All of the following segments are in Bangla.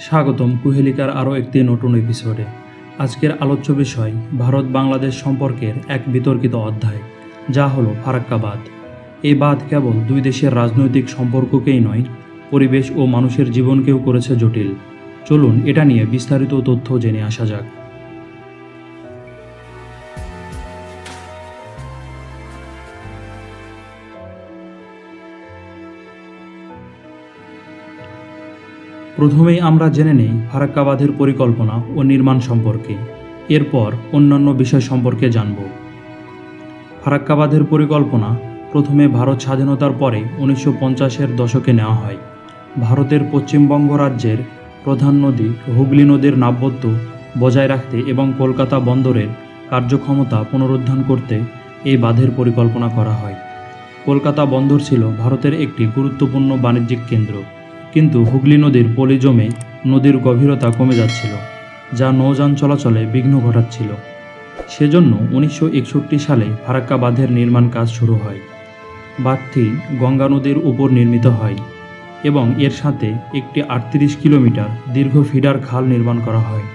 স্বাগতম কুহেলিকার আরও একটি নতুন এপিসোডে আজকের আলোচ্য বিষয় ভারত বাংলাদেশ সম্পর্কের এক বিতর্কিত অধ্যায়, যা হলো ফারাক্কাবাদ। এই বাদ কেবল দুই দেশের রাজনৈতিক সম্পর্ককেই নয়, পরিবেশ ও মানুষের জীবনকেও করেছে জটিল। চলুন এটা নিয়ে বিস্তারিত তথ্য জেনে আসা যাক। প্রথমেই আমরা জেনে নেই ফারাক্কা বাঁধের পরিকল্পনা ও নির্মাণ সম্পর্কে। এরপর অন্যান্য বিষয় সম্পর্কে জানব। ফারাক্কা বাঁধের পরিকল্পনা প্রথমে ভারত স্বাধীনতার পরে উনিশশো পঞ্চাশের দশকে নেওয়া হয়। ভারতের পশ্চিমবঙ্গ রাজ্যের প্রধান নদী হুগলি নদীর নাব্যত্ব বজায় রাখতে এবং কলকাতা বন্দরের কার্যক্ষমতা পুনরুদ্ধার করতে এই বাঁধের পরিকল্পনা করা হয়। কলকাতা বন্দর ছিল ভারতের একটি গুরুত্বপূর্ণ বাণিজ্যিক কেন্দ্র। কিন্তু হুগলি নদীর পলি জমে নদীর গভীরতা কমে যাচ্ছিল, যা নৌযান চলাচলে বিঘ্ন ঘটাচ্ছিল। সেজন্য উনিশশো একষট্টি সালে ফারাক্কা বাঁধের নির্মাণ কাজ শুরু হয়। বাঁধটি গঙ্গা নদীর উপর নির্মিত হয় এবং এর সাথে একটি আটত্রিশ কিলোমিটার দীর্ঘ ফিডার খাল নির্মাণ করা হয়,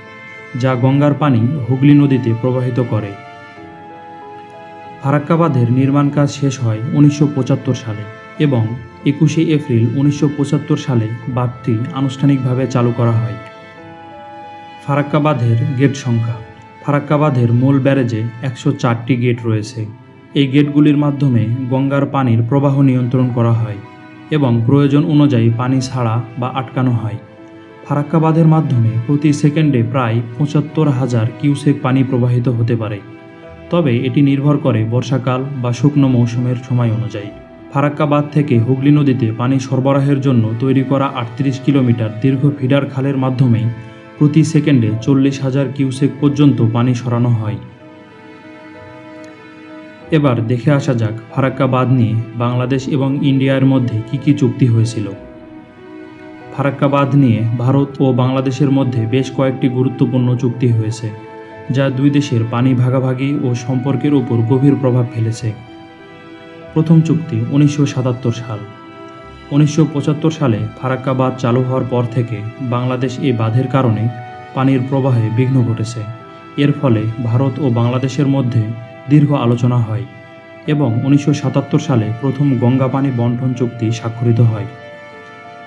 যা গঙ্গার পানি হুগলি নদীতে প্রবাহিত করে। ফারাক্কা বাঁধের নির্মাণ কাজ শেষ হয় উনিশশো পঁচাত্তর সালে এবং একুশে এপ্রিল উনিশশো পঁচাত্তর সালে বাঁধটি আনুষ্ঠানিকভাবে চালু করা হয়। ফারাক্কা বাঁধের গেট সংখ্যা। ফারাক্কা বাঁধের মূল ব্যারেজে একশো চারটি গেট রয়েছে। এই গেটগুলির মাধ্যমে গঙ্গার পানির প্রবাহ নিয়ন্ত্রণ করা হয় এবং প্রয়োজন অনুযায়ী পানি ছাড়া বা আটকানো হয়। ফারাক্কা বাঁধের মাধ্যমে প্রতি সেকেন্ডে প্রায় পঁচাত্তর হাজার কিউসেক পানি প্রবাহিত হতে পারে। তবে এটি নির্ভর করে বর্ষাকাল বা শুকনো মৌসুমের সময় অনুযায়ী। ফারাক্কা বাঁধ থেকে হুগলি নদীতে পানি সরবরাহের জন্য তৈরি করা আটত্রিশ কিলোমিটার দীর্ঘ ফিডার খালের মাধ্যমে প্রতি সেকেন্ডে চল্লিশ হাজার কিউসেক পর্যন্ত পানি সরানো হয়। এবার দেখে আসা যাক ফারাক্কাবাদ নিয়ে বাংলাদেশ এবং ইন্ডিয়ার মধ্যে কি কি চুক্তি হয়েছিল। ফারাক্কাবাদ নিয়ে ভারত ও বাংলাদেশের মধ্যে বেশ কয়েকটি গুরুত্বপূর্ণ চুক্তি হয়েছে, যা দুই দেশের পানি ভাগাভাগি ও সম্পর্কের উপর গভীর প্রভাব ফেলেছে। প্রথম চুক্তি উনিশশো সাতাত্তর সাল। উনিশশো পঁচাত্তর সালে ফারাক্কা বাঁধ চালু হওয়ার পর থেকে বাংলাদেশ এই বাঁধের কারণে পানির প্রবাহে বিঘ্ন ঘটেছে। এর ফলে ভারত ও বাংলাদেশের মধ্যে দীর্ঘ আলোচনা হয় এবং উনিশশো সাতাত্তর সালে প্রথম গঙ্গা পানি বন্টন চুক্তি স্বাক্ষরিত হয়।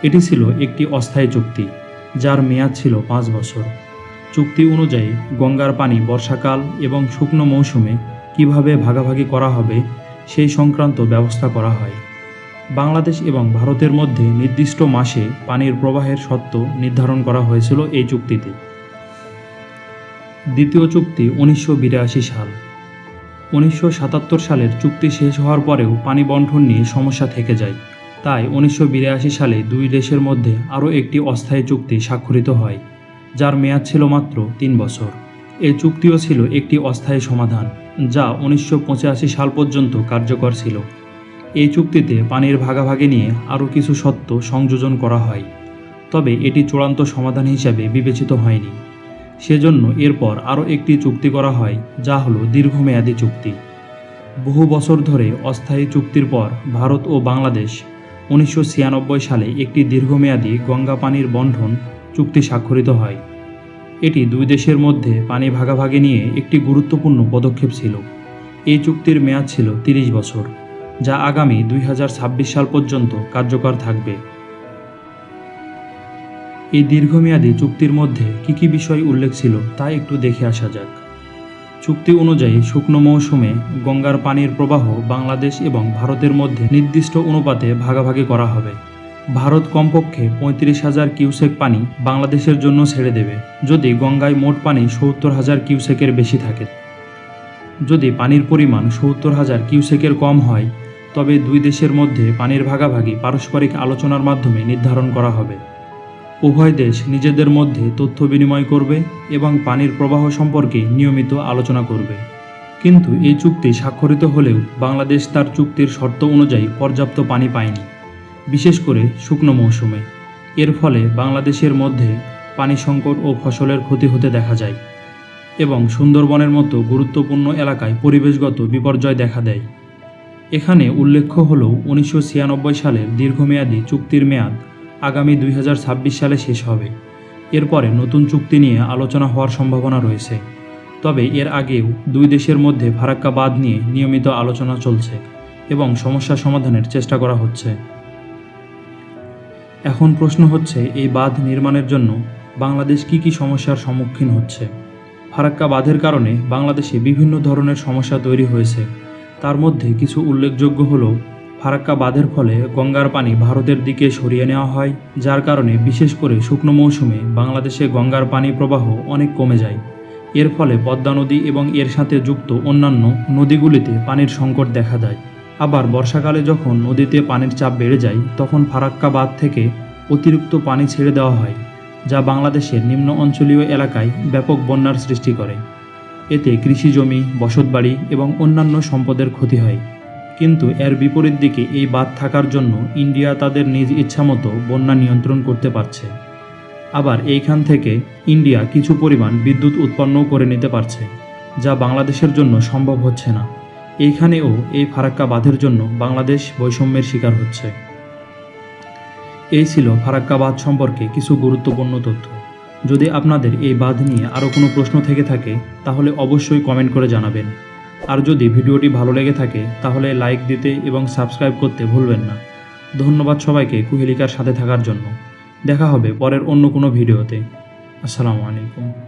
এটি ছিল একটি অস্থায়ী চুক্তি, যার মেয়াদ ছিল পাঁচ বছর। চুক্তি অনুযায়ী গঙ্গার পানি বর্ষাকাল এবং শুকনো মৌসুমে কীভাবে ভাগাভাগি করা হবে সেই সংক্রান্ত ব্যবস্থা করা হয়। বাংলাদেশ এবং ভারতের মধ্যে নির্দিষ্ট মাসে পানির প্রবাহের সত্ত্ব নির্ধারণ করা হয়েছিল এই চুক্তিতে। দ্বিতীয় চুক্তি উনিশশো বিরাশি সাল। উনিশশো সাতাত্তর সালের চুক্তি শেষ হওয়ার পরেও পানি বন্টন নিয়ে সমস্যা থেকে যায়। তাই উনিশশো বিরাশি সালে দুই দেশের মধ্যে আরও একটি অস্থায়ী চুক্তি স্বাক্ষরিত হয়, যার মেয়াদ ছিল মাত্র তিন বছর। এই চুক্তিও ছিল একটি অস্থায়ী সমাধান। যা উনিশশো পঁচাশি সাল পর্যন্ত কার্যকর ছিল। এই চুক্তিতে পানির ভাগাভাগি নিয়ে আরও কিছু সত্য সংযোজন করা হয়, তবে এটি চূড়ান্ত সমাধান হিসাবে বিবেচিত হয়নি। সেজন্য এরপর আরও একটি চুক্তি করা হয়, যা হলো দীর্ঘমেয়াদী চুক্তি। বহু বছর ধরে অস্থায়ী চুক্তির পর ভারত ও বাংলাদেশ উনিশশো ছিয়ানব্বই সালে একটি দীর্ঘমেয়াদী গঙ্গা পানির বন্ধন চুক্তি স্বাক্ষরিত হয়। এটি দুই দেশের মধ্যে পানি ভাগাভাগি নিয়ে একটি গুরুত্বপূর্ণ পদক্ষেপ ছিল। এই চুক্তির মেয়াদ ছিল তিরিশ বছর, যা আগামী দুই হাজার ছাব্বিশ সাল পর্যন্ত কার্যকর থাকবে। এই দীর্ঘমেয়াদী চুক্তির মধ্যে কী কী বিষয় উল্লেখ ছিল তা একটু দেখে আসা যাক। চুক্তি অনুযায়ী শুকনো মৌসুমে গঙ্গার পানির প্রবাহ বাংলাদেশ এবং ভারতের মধ্যে নির্দিষ্ট অনুপাতে ভাগাভাগি করা হবে। ভারত কমপক্ষে পঁয়ত্রিশ হাজার কিউসেক পানি বাংলাদেশের জন্য ছেড়ে দেবে, যদি গঙ্গায় মোট পানি সত্তর হাজার কিউসেকের বেশি থাকে। যদি পানির পরিমাণ সত্তর হাজার কিউসেকের কম হয়, তবে দুই দেশের মধ্যে পানির ভাগাভাগি পারস্পরিক আলোচনার মাধ্যমে নির্ধারণ করা হবে। উভয় দেশ নিজেদের মধ্যে তথ্য বিনিময় করবে এবং পানির প্রবাহ সম্পর্কে নিয়মিত আলোচনা করবে। কিন্তু এই চুক্তি স্বাক্ষরিত হলেও বাংলাদেশ তার চুক্তির শর্ত অনুযায়ী পর্যাপ্ত পানি পায়নি। বিশেষ করে শুকনো মৌসুমে। এর ফলে বাংলাদেশের মধ্যে পানি সংকট ও ফসলের ক্ষতি হতে দেখা যায় এবং সুন্দরবনের মতো গুরুত্বপূর্ণ এলাকায় পরিবেশগত বিপর্যয় দেখা দেয়। এখানে উল্লেখ্য হল উনিশশো ছিয়ানব্বই সালের দীর্ঘমেয়াদী চুক্তির মেয়াদ আগামী দুই হাজার ছাব্বিশ সালে শেষ হবে। এরপরে নতুন চুক্তি নিয়ে আলোচনা হওয়ার সম্ভাবনা রয়েছে। তবে এর আগেও দুই দেশের মধ্যে ফারাক্কা বাঁধ নিয়ে নিয়মিত আলোচনা চলছে এবং সমস্যা সমাধানের চেষ্টা করা হচ্ছে। এখন প্রশ্ন হচ্ছে, এই বাঁধ নির্মাণের জন্য বাংলাদেশ কি কি সমস্যার সম্মুখীন হচ্ছে? ফারাক্কা বাঁধের কারণে বাংলাদেশে বিভিন্ন ধরনের সমস্যা তৈরি হয়েছে। তার মধ্যে কিছু উল্লেখযোগ্য হল ফারাক্কা বাঁধের ফলে গঙ্গার পানি ভারতের দিকে সরিয়ে নেওয়া হয়, যার কারণে বিশেষ করে শুকনো মৌসুমে বাংলাদেশে গঙ্গার পানি প্রবাহ অনেক কমে যায়। এর ফলে পদ্মা নদী এবং এর সাথে যুক্ত অন্যান্য নদীগুলিতে পানির সংকট দেখা দেয়। আবার বর্ষাকালে যখন নদীতে পানির চাপ বেড়ে যায়, তখন ফারাক্কা বাঁধ থেকে অতিরিক্ত পানি ছেড়ে দেওয়া হয়, যা বাংলাদেশের নিম্ন অঞ্চলীয় এলাকায় ব্যাপক বন্যার সৃষ্টি করে। এতে কৃষি জমি, বসতবাড়ি এবং অন্যান্য সম্পদের ক্ষতি হয়। কিন্তু এর বিপরীত দিকে এই বাঁধ থাকার জন্য ইন্ডিয়া তাদের নিজ ইচ্ছামতো বন্যা নিয়ন্ত্রণ করতে পারছে। আবার এইখান থেকে ইন্ডিয়া কিছু পরিমাণ বিদ্যুৎ উৎপন্নও করে নিতে পারছে, যা বাংলাদেশের জন্য সম্ভব হচ্ছে না। এইখানেও এই ফারাক্কা বাঁধের জন্য বাংলাদেশ বৈষম্যের শিকার হচ্ছে। এই ছিল ফারাক্কা বাঁধ সম্পর্কে কিছু গুরুত্বপূর্ণ তথ্য। যদি আপনাদের এই বাঁধ নিয়ে আরও কোনো প্রশ্ন থেকে থাকে, তাহলে অবশ্যই কমেন্ট করে জানাবেন। আর যদি ভিডিওটি ভালো লেগে থাকে, তাহলে লাইক দিতে এবং সাবস্ক্রাইব করতে ভুলবেন না। ধন্যবাদ সবাইকে কুহেলিকার সাথে থাকার জন্য। দেখা হবে পরের অন্য কোনো ভিডিওতে। আসসালামু আলাইকুম।